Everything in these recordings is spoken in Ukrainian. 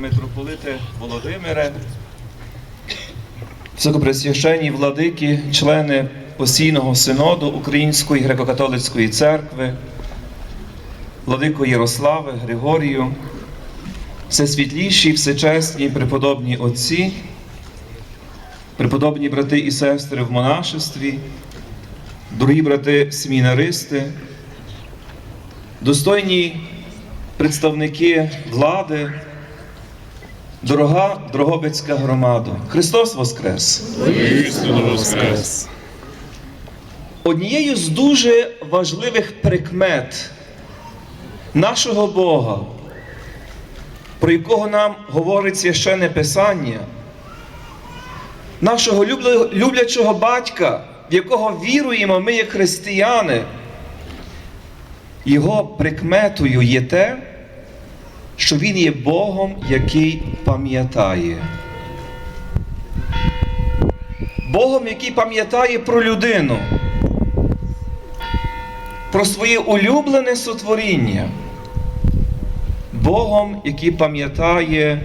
Митрополите Володимире, високопресвященні владики, члени постійного синоду Української греко-католицької церкви, владико Ярославе, Григорію, всесвітліші, всечесні, преподобні отці, преподобні брати і сестри в монашестві, дорогі брати семінаристи, достойні представники влади, Дорога Дрогобицька громада, Христос Воскрес! Воскрес! Однією з дуже важливих прикмет нашого Бога, про якого нам говорить священне Писання, нашого люблячого батька, в якого віруємо ми, як християни, його прикметою є те, що Він є Богом, який пам'ятає. Богом, який пам'ятає про людину, про своє улюблене сотворіння, Богом, який пам'ятає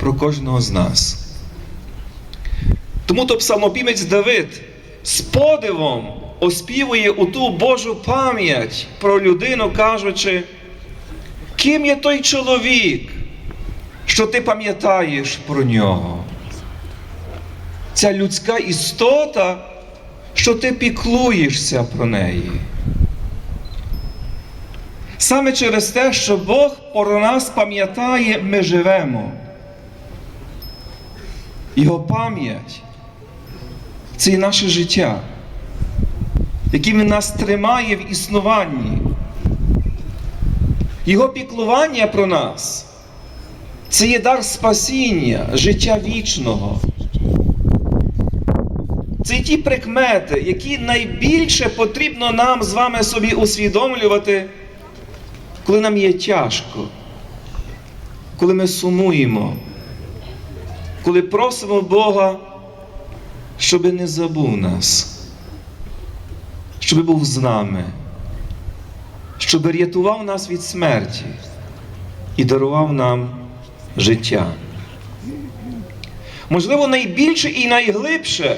про кожного з нас. Тому то псалмопівець Давид з подивом оспівує у ту Божу пам'ять про людину, кажучи, ким є той чоловік, що ти пам'ятаєш про нього? Ця людська істота, що ти піклуєшся про неї. Саме через те, що Бог про нас пам'ятає, ми живемо. Його пам'ять це і наше життя, яким Він нас тримає в існуванні. Його піклування про нас це є дар спасіння, життя вічного. Це ті прикмети, які найбільше потрібно нам з вами собі усвідомлювати, коли нам є тяжко, коли ми сумуємо, коли просимо Бога, щоб не забув нас, щоб був з нами, щоб рятував нас від смерті і дарував нам життя. Можливо, найбільше і найглибше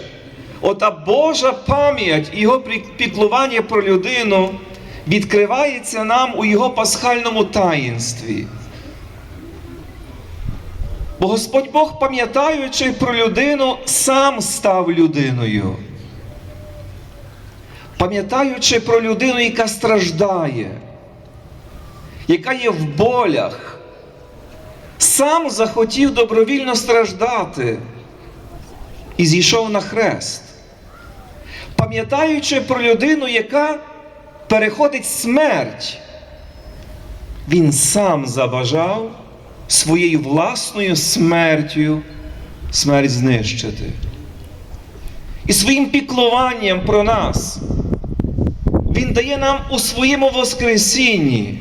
ота Божа пам'ять і його піклування про людину відкривається нам у його пасхальному таїнстві. Бо Господь Бог, пам'ятаючи про людину, сам став людиною. Пам'ятаючи про людину, яка страждає, яка є в болях, сам захотів добровільно страждати і зійшов на хрест. Пам'ятаючи про людину, яка переходить смерть, він сам забажав своєю власною смертю смерть знищити. І своїм піклуванням про нас Дає нам у своєму Воскресінні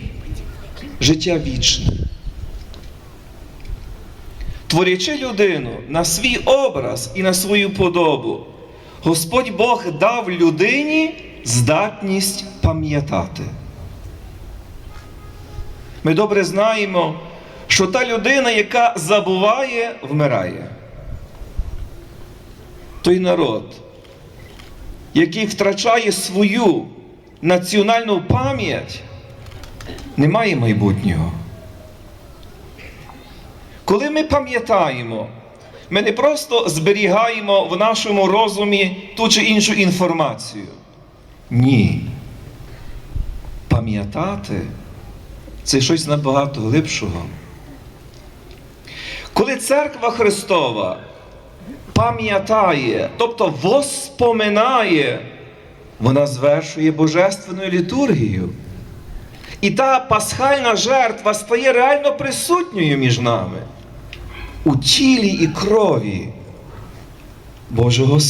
життя вічне. Творячи людину на свій образ і на свою подобу, Господь Бог дав людині здатність пам'ятати. Ми добре знаємо, що та людина, яка забуває, вмирає. Той народ, який втрачає свою національну пам'ять, не має майбутнього. Коли ми пам'ятаємо, ми не просто зберігаємо в нашому розумі ту чи іншу інформацію. Ні. Пам'ятати це щось набагато глибшого. Коли церква Христова пам'ятає, тобто воспоминає, вона звершує божественною літургією. І та пасхальна жертва стає реально присутньою між нами у тілі і крові Божого Сина.